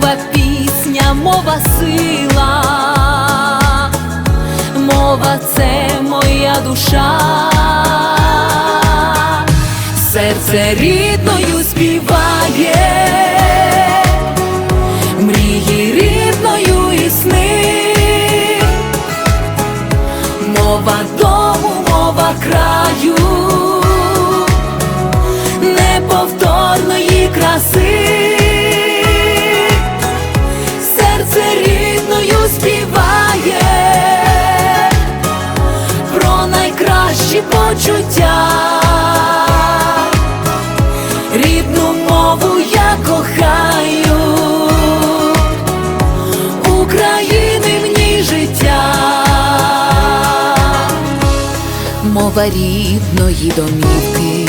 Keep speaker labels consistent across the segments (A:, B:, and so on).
A: Мова пісня, мова сила, мова це моя душа, серце рідною співає, мрії рідною і мова дому, мова краю, неповторної краси почуття, рідну мову я кохаю, України в ній життя, мова рідної домівки.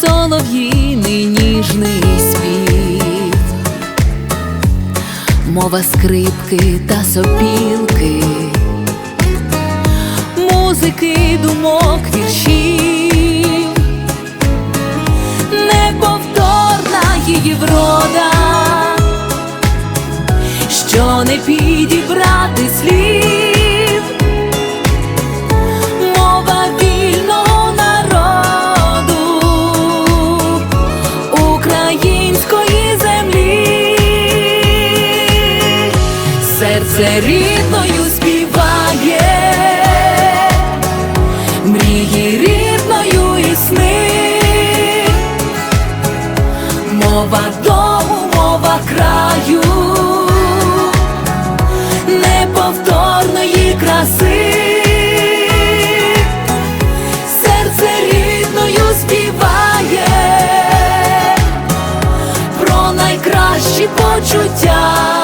A: Солов'їний ніжний спів, мова скрипки та сопілки, і думок віршів, неповторна її врода, що не підібрати слів, мова вільного народу української землі, серце рідної. мова дому, мова краю, неповторної краси, серце рідною співає, про найкращі почуття.